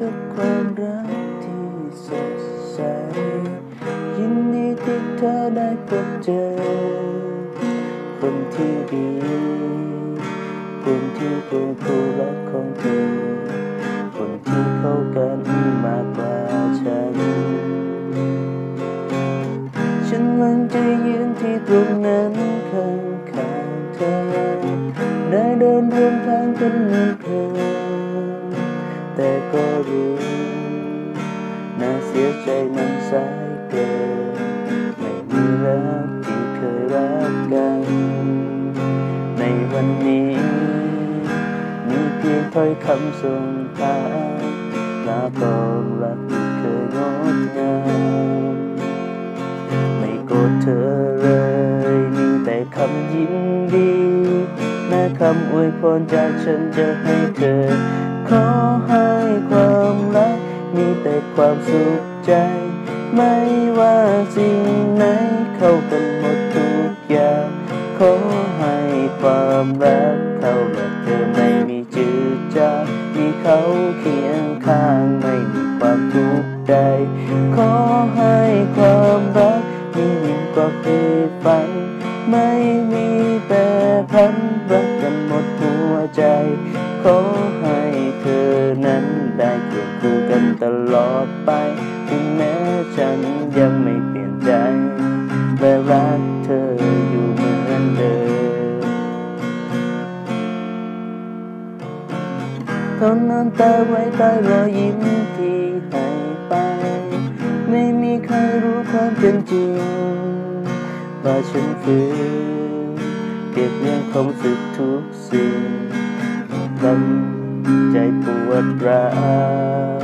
กับความรักที่สดใส ยินดีที่เธอได้พบเจอ คนที่ดีคนที่เป็นคู่รักของเธอ คนที่เข้ากันมากกว่าฉัน ฉันหวังจะยืนที่ตรงนั้นข้างข้างเธอ ได้เดินร่วมทางกันเหมือนเคย แต่ก็รู้น่าเสียใจมันสายเกิน ไม่มีรักที่เคยรักกัน ในวันนี้ มีเพียงถ้อยคำส่งท้ายลาตองรักที่เคยงดงามไม่โกรธเธอเลยมีแต่คำยินดีแม้คำอวยพรจากฉันจะให้เธอ ขอให้ แต่ความสุขใจ ไม่ว่าสิ่งไหนเข้ากันหมดทุกอย่าง ขอให้ความรักเขาและเธอไม่มีจืดจางมีเขาเคียงข้างไม่มีความทุกข์ใด ขอให้ความรักมียิ่งกว่าเคยฝันไม่มีแปรพันรักกันหมดหัวใจ ขอให้เธอนั้นได้เคียงคู่กัน ลอดไป ถึงแม้ฉันยังไม่เปลี่ยนใจและรักเธออยู่เหมือนเดิมทนน้ำตาไว้ใต้รอยยิ้มที่ให้ไป ไม่มีใครรู้ความเป็นจริงว่าฉันคือเก็บเรื่องความสึกทุกสิ่งลำใจปวดร้าว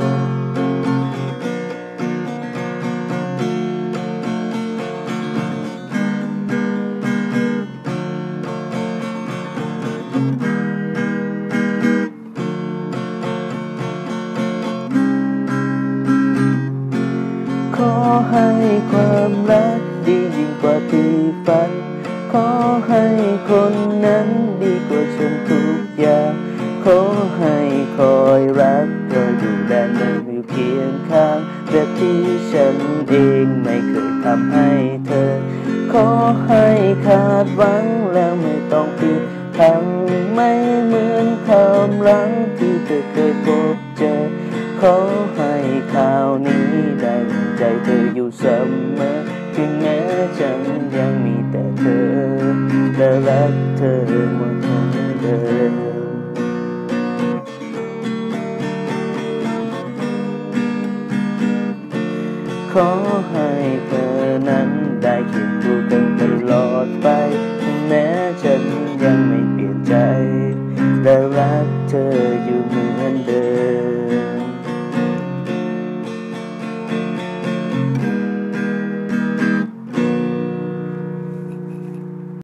ขอให้ความรักดียิ่งกว่าที่ฝัน ขอให้คนนั้นดีกว่าฉันทุกอย่าง ขอให้คอยรักคอยดูแลไม่อยู่เคียงข้างแบบที่ฉันเองไม่เคยทำให้เธอ ขอให้ขาดหวังแล้วไม่ต้องปิดทังไม่เหมือนความหลังที่เธอเคยพบเจอ ขอให้คราวนี้ดังใจเธออยู่เสมอถึงแม้ฉันยังมีแต่เธอและรักเธอเหมือนเดิมขอให้เธอนั้นได้คิดงคู่กันตลอดไปแม้ฉันยังไม่เปลี่ยนใจและรักเธอ